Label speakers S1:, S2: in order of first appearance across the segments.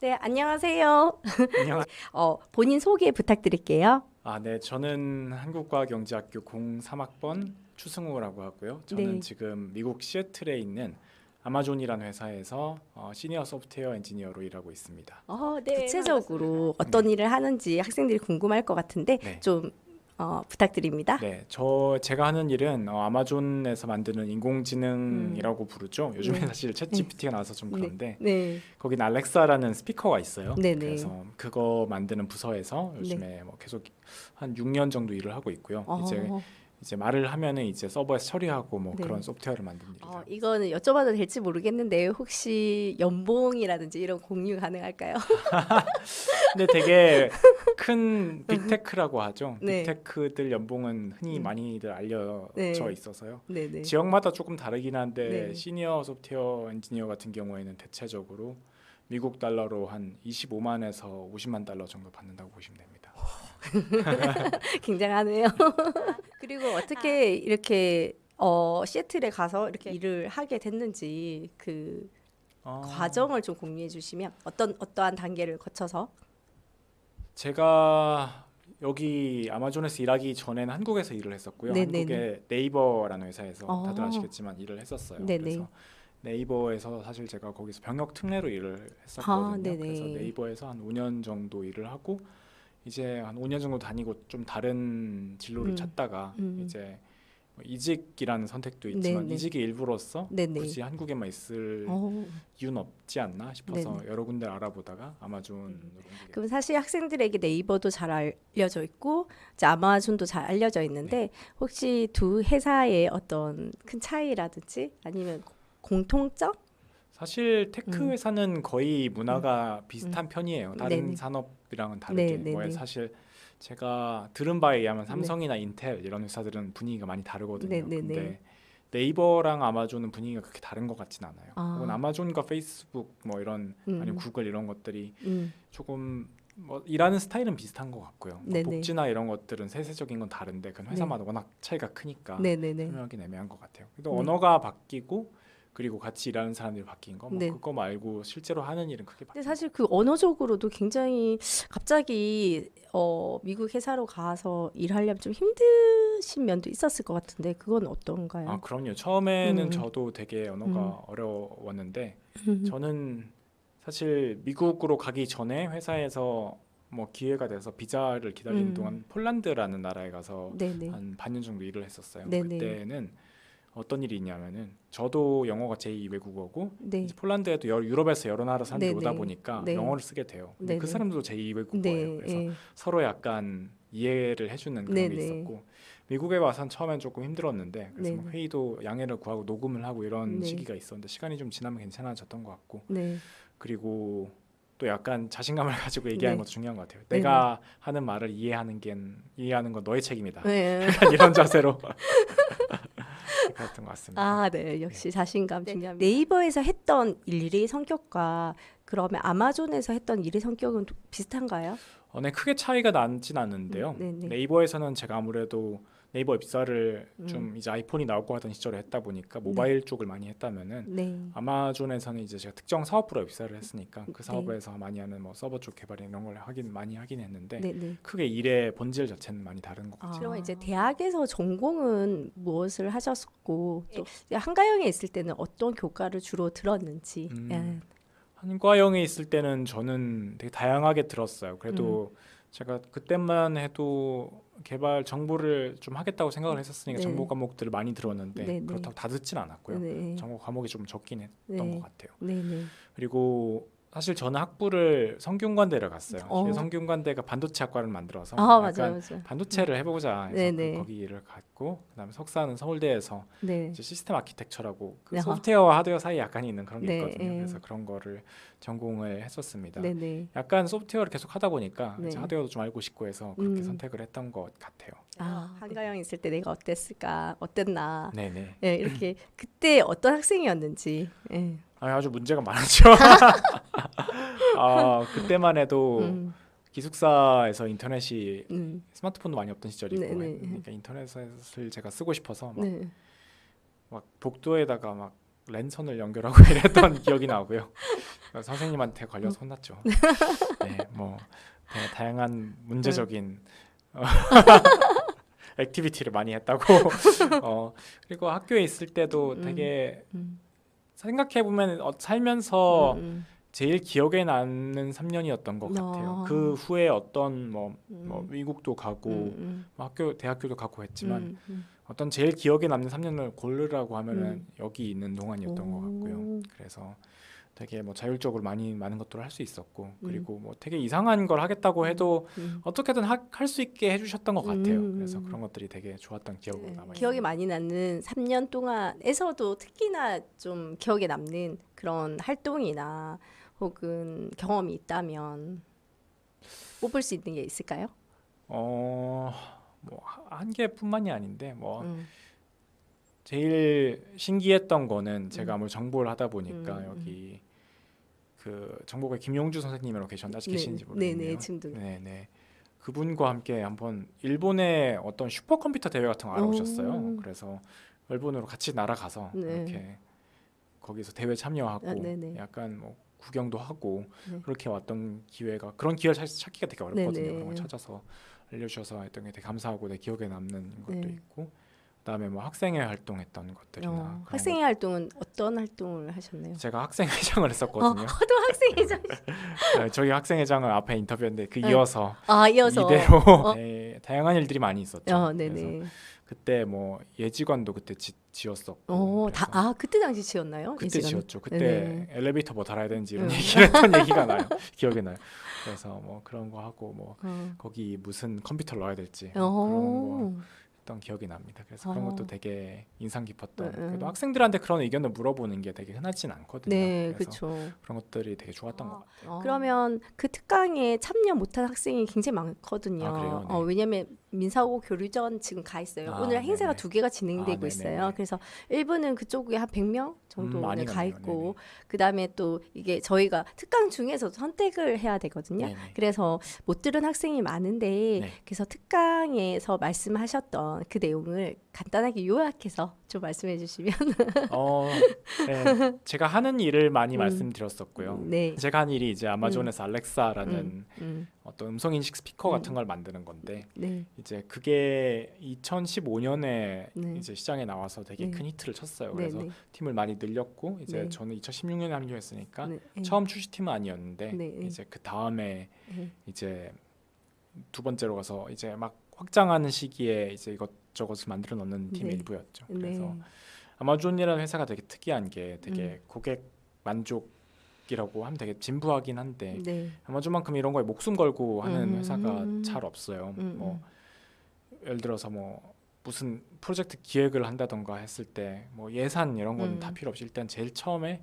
S1: 네, 안녕하세요.
S2: 안녕.
S1: 어, 본인 소개 부탁드릴게요.
S2: 아, 네. 저는 한국과학경제학교 03학번 추승우라고 하고요. 저는
S1: 네.
S2: 지금 미국 시애틀에 있는 아마존이라는 회사에서 어, 시니어 소프트웨어 엔지니어로 일하고 있습니다.
S1: 어, 네. 구체적으로 어떤 일을 하는지 학생들이 궁금할 것 같은데
S2: 네.
S1: 좀 어, 부탁드립니다.
S2: 네, 저 제가 하는 일은 어, 아마존에서 만드는 인공지능이라고 부르죠. 요즘에
S1: 네.
S2: 사실 챗 GPT가 나와서 좀 그런데
S1: 네.
S2: 거긴 알렉사라는 스피커가 있어요.
S1: 네 네.
S2: 그래서 그거 만드는 부서에서 요즘에 뭐 계속 한 6년 정도 일을 하고 있고요.
S1: 어,
S2: 이제 이제 말을 하면은 이제 서버에서 처리하고 뭐
S1: 네.
S2: 그런 소프트웨어를 일을
S1: 어, 이거는 여쭤봐도 될지 모르겠는데 혹시 연봉이라든지 이런 공유 가능할까요?
S2: 근데 되게 큰 빅테크라고 하죠.
S1: 네.
S2: 빅테크들 연봉은 흔히
S1: 음.
S2: 많이들 알려져
S1: 네.
S2: 있어서요.
S1: 네, 네.
S2: 지역마다 조금 다르긴 한데
S1: 네.
S2: 시니어 소프트웨어 엔지니어 같은 경우에는 대체적으로 미국 달러로 한 25만에서 50만 달러 정도 받는다고 보시면 됩니다.
S1: 굉장하네요. 그리고 어떻게 이렇게 어, 시애틀에 가서 이렇게 일을 하게 됐는지 그
S2: 어,
S1: 과정을 좀 공유해 주시면 어떤 어떠한 단계를 거쳐서
S2: 제가 여기 아마존에서 일하기 전에는 한국에서 일을 했었고요.
S1: 네네네.
S2: 한국의 네이버라는 회사에서
S1: 어.
S2: 다들 아시겠지만 일을 했었어요.
S1: 네네.
S2: 그래서 네이버에서 사실 제가 거기서 병역 특례로 일을 했었거든요.
S1: 아, 네네.
S2: 그래서 네이버에서 한 5년 정도 일을 하고 이제 한 5년 정도 다니고 좀 다른 진로를
S1: 음.
S2: 찾다가
S1: 음.
S2: 이제 뭐 이직이라는 선택도 있지만
S1: 네네.
S2: 이직의 일부로서
S1: 네네.
S2: 굳이 한국에만 있을
S1: 어,
S2: 이유는 없지 않나 싶어서 여러 군데를 알아보다가 아마존으로 옮기게
S1: 그럼 사실 학생들에게 네이버도 잘 알려져 있고 이제 아마존도 잘 알려져 있는데
S2: 네.
S1: 혹시 두 회사의 어떤 큰 차이라든지 아니면 고- 공통점?
S2: 사실 테크
S1: 음.
S2: 회사는 거의 문화가 비슷한 편이에요. 다른
S1: 네네.
S2: 산업이랑은 다르게.
S1: 네네네.
S2: 뭐 사실 제가 들은 바에 의하면 삼성이나 인텔 이런 회사들은 분위기가 많이 다르거든요.
S1: 네네네.
S2: 근데 네이버랑 아마존은 분위기가 그렇게 다른 것 같진 않아요.
S1: 아.
S2: 혹은 아마존과 페이스북 뭐 이런
S1: 음.
S2: 아니면 구글 이런 것들이
S1: 음,
S2: 조금 뭐 일하는 스타일은 비슷한 것 같고요. 뭐
S1: 네네.
S2: 복지나 이런 것들은 세세적인 건 다른데 그건 회사마다 워낙 차이가 크니까
S1: 네네네.
S2: 설명하기 애매한 것 같아요. 그래도
S1: 네.
S2: 언어가 바뀌고 그리고 같이 일하는 사람들이 바뀐 거, 뭐
S1: 네.
S2: 그거 말고 실제로 하는 일은 크게
S1: 근데
S2: 바뀌.
S1: 사실 그 언어적으로도 굉장히 갑자기 어, 미국 회사로 가서 일하려면 좀 힘드신 면도 있었을 것 같은데 그건 어떤가요?
S2: 아 그럼요. 처음에는
S1: 음.
S2: 저도 되게 언어가
S1: 음.
S2: 어려웠는데
S1: 음.
S2: 저는 사실 미국으로 가기 전에 회사에서 뭐 기회가 돼서 비자를 기다리는
S1: 음.
S2: 동안 폴란드라는 나라에 가서
S1: 네네.
S2: 한 반년 정도 일을 했었어요.
S1: 네네.
S2: 그때는 어떤 일이 있냐면은 저도 영어가 제2 외국어고
S1: 네.
S2: 폴란드에도 여- 유럽에서 여러 나라 사람들이
S1: 네네.
S2: 오다 보니까
S1: 네.
S2: 영어를 쓰게 돼요. 근데 그
S1: 네네.
S2: 사람들도 제2 외국어예요.
S1: 네.
S2: 그래서
S1: 예.
S2: 서로 약간 이해를 해주는 그런 게. 있었고 미국에 와선 처음엔 조금 힘들었는데 그래서 막
S1: 네네.
S2: 회의도 양해를 구하고 녹음을 하고 이런
S1: 네.
S2: 시기가 있었는데 시간이 좀 지나면 괜찮아졌던 것 같고
S1: 네.
S2: 그리고 또 약간 자신감을 가지고 얘기하는
S1: 네.
S2: 것도 중요한 것 같아요.
S1: 네네.
S2: 내가 하는 말을 이해하는 게 이해하는 건 너의 책임이다.
S1: 네.
S2: 약간 이런 자세로 그랬던 것 같습니다.
S1: 아, 네. 역시 자신감 중요합니다. 네이버에서 했던 일의 성격과 그러면 아마존에서 했던 일의 성격은 또 비슷한가요?
S2: 어, 네, 크게 차이가 나진 않는데요.
S1: 음, 네네.
S2: 네이버에서는 제가 아무래도 네이버 입사를
S1: 음.
S2: 좀 이제 아이폰이 나오고 하던 시절에 했다 보니까 모바일 쪽을 많이 했다면은
S1: 네.
S2: 아마존에서는 이제 제가 특정 사업부로 입사를 했으니까 그
S1: 네.
S2: 사업에서 많이 하는 뭐 서버 쪽 개발 이런 걸 하긴 많이 하긴 했는데
S1: 네, 네.
S2: 크게 일의 본질 자체는 많이 다른 것
S1: 아.
S2: 같아요.
S1: 그러면 이제 대학에서 전공은 무엇을 하셨고 또 한가영에 있을 때는 어떤 교과를 주로 들었는지.
S2: 음.
S1: 예.
S2: 한과영에 있을 때는 저는 되게 다양하게 들었어요. 그래도
S1: 음.
S2: 제가 그때만 해도 개발 정보를 좀 하겠다고 생각을 했었으니까
S1: 네.
S2: 정보 과목들을 많이 들었는데
S1: 네, 네.
S2: 그렇다고 다 듣진 않았고요.
S1: 네.
S2: 정보 과목이 좀 적긴 했던
S1: 네.
S2: 것 같아요.
S1: 네, 네.
S2: 그리고 사실 저는 학부를 성균관대를 갔어요.
S1: 어.
S2: 그 성균관대가 반도체 학과를 만들어서
S1: 아,
S2: 약간
S1: 맞아요, 맞아요.
S2: 반도체를 해보자 해서
S1: 네네.
S2: 그 거기를 갔고 그다음에 석사는 서울대에서
S1: 네.
S2: 이제 시스템 아키텍처라고 그
S1: 아하.
S2: 소프트웨어와 하드웨어 사이에 약간 있는 그런 게
S1: 네,
S2: 있거든요.
S1: 예.
S2: 그래서 그런 거를 전공을 했었습니다.
S1: 네, 네.
S2: 약간 소프트웨어를 계속 하다 보니까
S1: 네.
S2: 이제 하드웨어도 좀 알고 싶고 해서 그렇게
S1: 음.
S2: 선택을 했던 것 같아요.
S1: 아, 한가영 있을 때 내가 어땠을까? 어땠나?
S2: 네네.
S1: 예, 이렇게 그때 어떤 학생이었는지. 예.
S2: 아, 아주 문제가 많았죠. 아 그때만 해도
S1: 음,
S2: 기숙사에서 인터넷이
S1: 음.
S2: 스마트폰도 많이 없던 시절이고
S1: 네네.
S2: 그러니까 인터넷을 제가 쓰고 싶어서 막,
S1: 네.
S2: 막 복도에다가 막 랜선을 연결하고 이랬던 기억이 나고요. 선생님한테 걸려서 혼났죠. 네, 뭐 다- 다양한 문제적인 어, 액티비티를 많이 했다고. 어, 그리고 학교에 있을 때도
S1: 음.
S2: 되게
S1: 음.
S2: 생각해 보면 어, 살면서
S1: 음,
S2: 제일 기억에 남는 3년이었던 것 같아요.
S1: 아.
S2: 그 후에 어떤 뭐,
S1: 음.
S2: 뭐 미국도 가고
S1: 음,
S2: 뭐 학교 대학교도 가고
S1: 음,
S2: 했지만
S1: 음, 음.
S2: 어떤 제일 기억에 남는 3년을 고르라고 하면은
S1: 음.
S2: 여기 있는 동안이었던 것 같고요.
S1: 오.
S2: 그래서 되게 뭐 자율적으로 많이 많은 것들을 할 수 있었고
S1: 음.
S2: 그리고 뭐 되게 이상한 걸 하겠다고 해도
S1: 음.
S2: 어떻게든 할 수 있게 해주셨던 것 같아요.
S1: 음.
S2: 그래서 그런 것들이 되게 좋았던 기억으로
S1: 네,
S2: 남아
S1: 기억이. 많이 나는 3년 동안에서도 특히나 좀 기억에 남는 그런 활동이나 혹은 경험이 있다면 뽑을 수 있는 게 있을까요?
S2: 어 뭐 한 개뿐만이 아닌데 뭐
S1: 음.
S2: 제일 신기했던 거는 제가
S1: 음.
S2: 뭐 정보를 하다 보니까
S1: 음, 음.
S2: 여기 그 정보가 김용주 선생님이라고 계셨는데 아직
S1: 네,
S2: 계신지
S1: 네,
S2: 모르겠네요.
S1: 네, 지금도.
S2: 네네. 그분과 함께 한번 일본의 어떤 슈퍼컴퓨터 대회 같은 거 알아보셨어요.
S1: 오.
S2: 그래서 일본으로 같이 날아가서
S1: 네.
S2: 이렇게 거기서 대회 참여하고
S1: 아, 네네.
S2: 약간 뭐 구경도 하고
S1: 네.
S2: 그렇게 왔던 기회가 그런 기회를 찾, 찾기가 되게 어렵거든요.
S1: 네네.
S2: 그런 거 찾아서 알려주셔서 했던 게 되게 감사하고 내 기억에 남는 것도
S1: 네.
S2: 있고 그다음에 뭐 학생회 활동했던 것들이나
S1: 어, 학생회 활동은 어떤 활동을 하셨나요?
S2: 것- 제가 학생회장을 했었거든요.
S1: 또 학생회장.
S2: 네, 저희 학생회장은 앞에 인터뷰했는데 그
S1: 네.
S2: 이어서
S1: 아 이어서.
S2: 이대로
S1: 어.
S2: 네, 다양한 일들이 많이 있었죠.
S1: 어,
S2: 그래서
S1: 네네.
S2: 그때 뭐 예지관도 그때 지, 지었었고
S1: 어,
S2: 그래서
S1: 다, 아 그때 당시 지었나요?
S2: 그때
S1: 예지관은?
S2: 지었죠. 그때
S1: 네네.
S2: 엘리베이터 뭐 달아야 되는지 이런
S1: 음.
S2: 얘기를 했던 얘기가 나요. 기억이 나요. 그래서 뭐 그런 거 하고 뭐
S1: 어.
S2: 거기 무슨 컴퓨터를 넣어야 될지 그런 거
S1: 어.
S2: 했던 기억이 납니다. 그래서 그런
S1: 어.
S2: 것도 되게 인상 깊었던.
S1: 음, 음.
S2: 그래도 학생들한테 그런 의견을 물어보는 게 되게 흔하진 않거든요.
S1: 네,
S2: 그래서
S1: 그렇죠.
S2: 그런 것들이 되게 좋았던 것 같아요.
S1: 그러면 그 특강에 참여 못한 학생이 굉장히 많거든요.
S2: 아, 그래요? 네.
S1: 어, 왜냐면 민사고 교류전 지금 가 있어요.
S2: 아,
S1: 오늘 행사가
S2: 네네.
S1: 두 개가 진행되고
S2: 아.
S1: 있어요. 그래서 일부는 그쪽에 한 100명 정도
S2: 음, 많이
S1: 가. 있고 그 다음에 또 이게 저희가 특강 중에서 선택을 해야 되거든요.
S2: 네네.
S1: 그래서 못 들은 학생이 많은데
S2: 네.
S1: 그래서 특강에서 말씀하셨던 그 내용을 간단하게 요약해서 좀 말씀해 주시면
S2: 어, 네. 제가 하는 일을 많이
S1: 음.
S2: 말씀드렸었고요.
S1: 네.
S2: 제가 한 일이 이제 아마존에서 알렉사라는
S1: 음, 음,
S2: 어떤 음성 인식 스피커
S1: 음.
S2: 같은 걸 만드는 건데
S1: 네.
S2: 이제 그게 2015년에
S1: 네.
S2: 이제 시장에 나와서 되게
S1: 네.
S2: 큰 히트를 쳤어요.
S1: 네,
S2: 그래서
S1: 네.
S2: 팀을 많이 늘렸고 이제
S1: 네.
S2: 저는 2016년에 합류했으니까. 처음 출시팀은 아니었는데. 이제 그 다음에
S1: 네.
S2: 이제 두 번째로 가서 이제 막 확장하는 시기에 이제 이것 저것을 만들어 넣는 팀의
S1: 네.
S2: 일부였죠.
S1: 네.
S2: 그래서 아마존이라는 회사가 되게 특이한 게 되게
S1: 음.
S2: 고객 만족이라고 하면 되게 진부하긴 한데
S1: 네.
S2: 아마존만큼 이런 거에 목숨 걸고 하는
S1: 음.
S2: 회사가 잘 없어요.
S1: 음,
S2: 뭐 예를 들어서 뭐 무슨 프로젝트 기획을 한다던가 했을 때 뭐 예산 이런 건다
S1: 음.
S2: 필요 없이 일단 제일 처음에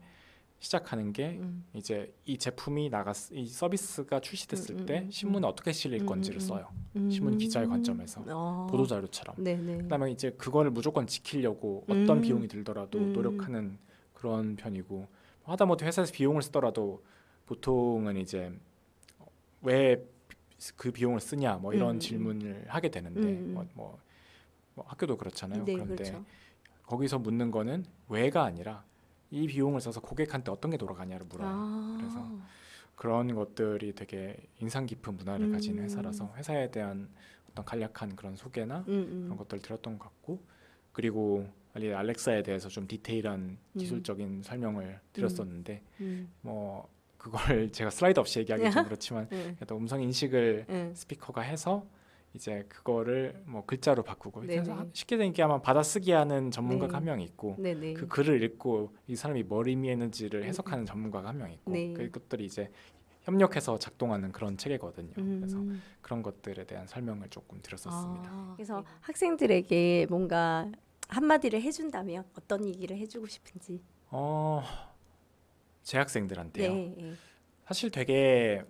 S2: 시작하는 게
S1: 음.
S2: 이제 이 제품이 나갔 이 서비스가 출시됐을
S1: 음, 음,
S2: 때
S1: 음,
S2: 신문에 어떻게 실릴
S1: 음,
S2: 건지를
S1: 음, 음.
S2: 써요.
S1: 음.
S2: 신문 기자의 관점에서
S1: 어.
S2: 보도 자료처럼.
S1: 네네.
S2: 그다음에 이제 그거를 무조건 지키려고 어떤
S1: 음.
S2: 비용이 들더라도
S1: 음.
S2: 노력하는 그런 편이고 하다못해 회사에서 비용을 쓰더라도 보통은 이제 왜 그 비용을 쓰냐 뭐 이런
S1: 음.
S2: 질문을 하게 되는데
S1: 음.
S2: 뭐, 뭐, 뭐 학교도 그렇잖아요.
S1: 네,
S2: 그런데
S1: 그렇죠.
S2: 거기서 묻는 거는 왜가 아니라 이 비용을 써서 고객한테 어떤 게 돌아가냐를 물어요.
S1: 아.
S2: 그래서 그런 것들이 되게 인상 깊은 문화를 가진
S1: 음.
S2: 회사라서 회사에 대한 어떤 간략한 그런 소개나
S1: 음, 음.
S2: 그런 것들 들었던 것 같고 그리고 알리 알렉사에 대해서 좀 디테일한
S1: 음.
S2: 기술적인 설명을 드렸었는데
S1: 음.
S2: 뭐 그걸 제가 슬라이드 없이 얘기하기 좀 그렇지만
S1: 네.
S2: 그래도 음성 인식을
S1: 네.
S2: 스피커가 해서 이제 그거를 뭐 글자로 바꾸고. 그래서 쉽게 얘기하면 받아쓰기 하는 전문가가
S1: 네.
S2: 한명 있고
S1: 네네.
S2: 그 글을 읽고 이 사람이 뭘 의미했는지를 해석하는 전문가가 한 명 있고
S1: 네.
S2: 그것들이 이제 협력해서 작동하는 그런 체계거든요.
S1: 음.
S2: 그래서 그런 것들에 대한 설명을 조금 드렸었습니다.
S1: 아, 그래서 학생들에게 뭔가 한마디를 해준다면 어떤 얘기를 해주고 싶은지.
S2: 어 재학생들한테요.
S1: 네. 네.
S2: 사실 되게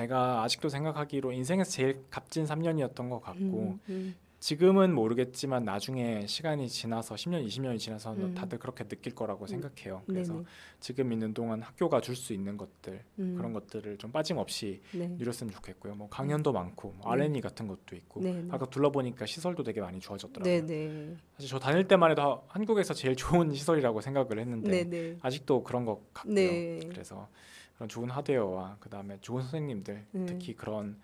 S2: 제가 아직도 생각하기로 인생에서 제일 값진 3년이었던 것 같고
S1: 음, 음,
S2: 지금은 모르겠지만 나중에 시간이 지나서 10년, 20년이 지나서
S1: 음.
S2: 다들 그렇게 느낄 거라고 생각해요. 그래서
S1: 네네.
S2: 지금 있는 동안 학교가 줄 수 있는 것들
S1: 음.
S2: 그런 것들을 좀 빠짐없이
S1: 네.
S2: 누렸으면 좋겠고요. 뭐 강연도 많고 뭐
S1: 네.
S2: R&E 같은 것도 있고
S1: 네네.
S2: 아까 둘러보니까 시설도 되게 많이 좋아졌더라고요.
S1: 네네.
S2: 사실 저 다닐 때만 해도 하- 한국에서 제일 좋은 시설이라고 생각을 했는데. 아직도 그런 것 같고요.
S1: 네.
S2: 그래서 그런 좋은 하드웨어와 그 다음에 좋은 선생님들
S1: 음.
S2: 특히 그런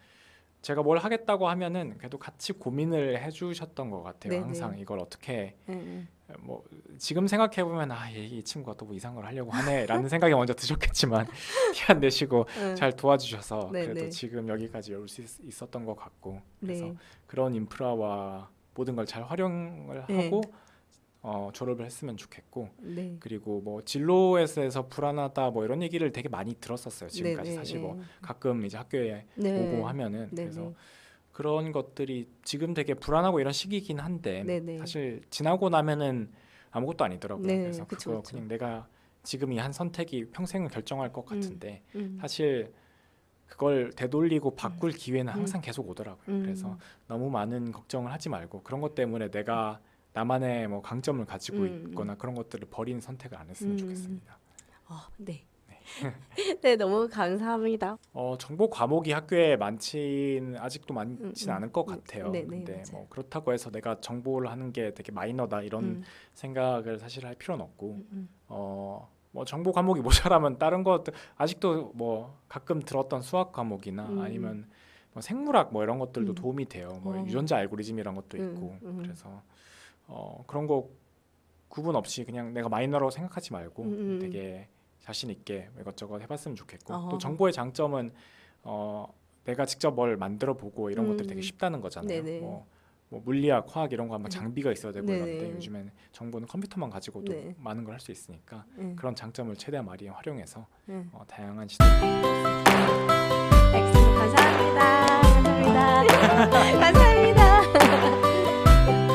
S2: 제가 뭘 하겠다고 하면은 그래도 같이 고민을 해주셨던 것 같아요.
S1: 네네.
S2: 항상 이걸 어떻게
S1: 네.
S2: 뭐 지금 생각해 보면 아이 친구가 또 뭐 이상한 걸 하려고 하네라는 생각이 먼저 드셨겠지만 티 안 내시고
S1: 네.
S2: 잘 도와주셔서
S1: 네네.
S2: 그래도 지금 여기까지 올 수 있었던 것 같고 그래서
S1: 네.
S2: 그런 인프라와 모든 걸 잘 활용을
S1: 네.
S2: 하고 어, 졸업을 했으면 좋겠고
S1: 네.
S2: 그리고 뭐 진로에서 불안하다 뭐 이런 얘기를 되게 많이 들었었어요 지금까지
S1: 네네.
S2: 사실 뭐 가끔 이제 학교에
S1: 네.
S2: 오고 하면은
S1: 네네.
S2: 그래서 그런 것들이 지금 되게 불안하고 이런 시기긴 한데
S1: 네네.
S2: 사실 지나고 나면은 아무것도 아니더라고요.
S1: 네,
S2: 그래서
S1: 그쵸,
S2: 그거
S1: 그쵸.
S2: 그냥 내가 지금 이 한 선택이 평생을 결정할 것 같은데
S1: 음.
S2: 사실 그걸 되돌리고 바꿀 기회는
S1: 음.
S2: 항상 계속 오더라고요.
S1: 음.
S2: 그래서 너무 많은 걱정을 하지 말고 그런 것 때문에 내가 나만의 뭐 강점을 가지고
S1: 음.
S2: 있거나 그런 것들을 버리는 선택을 안 했으면
S1: 음.
S2: 좋겠습니다.
S1: 아, 네. 네, 너무 감사합니다.
S2: 어, 정보 과목이 학교에 많지는 아직도 많진
S1: 음, 음.
S2: 않을 것
S1: 음,
S2: 같아요.
S1: 네, 네,
S2: 근데
S1: 맞아요.
S2: 뭐 그렇다고 해서 내가 정보를 하는 게 되게 마이너다 이런
S1: 음,
S2: 생각을 사실 할 필요는 없고
S1: 음, 음.
S2: 어, 뭐 정보 과목이 모자라면 다른 것 아직도 뭐 가끔 들었던 수학 과목이나
S1: 음.
S2: 아니면 뭐 생물학 뭐 이런 것들도
S1: 음.
S2: 도움이 돼요. 뭐
S1: 어.
S2: 유전자 알고리즘 이런 것도
S1: 음,
S2: 있고
S1: 음.
S2: 그래서 어, 그런 거 구분 없이 그냥 내가 마이너라고 생각하지 말고
S1: 음, 음.
S2: 되게 자신 있게 이것저것 해봤으면 좋겠고
S1: 어.
S2: 또 정보의 장점은 어, 내가 직접 뭘 만들어 보고 이런 것들이
S1: 음.
S2: 되게 쉽다는 거잖아요. 뭐, 뭐 물리학, 화학 이런 거 하면
S1: 음.
S2: 장비가 있어야 되고
S1: 네네.
S2: 이런데 요즘엔 정보는 컴퓨터만 가지고도
S1: 네.
S2: 많은 걸 할 수 있으니까
S1: 네.
S2: 그런 장점을 최대한 많이 활용해서
S1: 네.
S2: 어, 다양한 시도
S1: 알겠습니다. 감사합니다. 감사합니다. 감사합니다.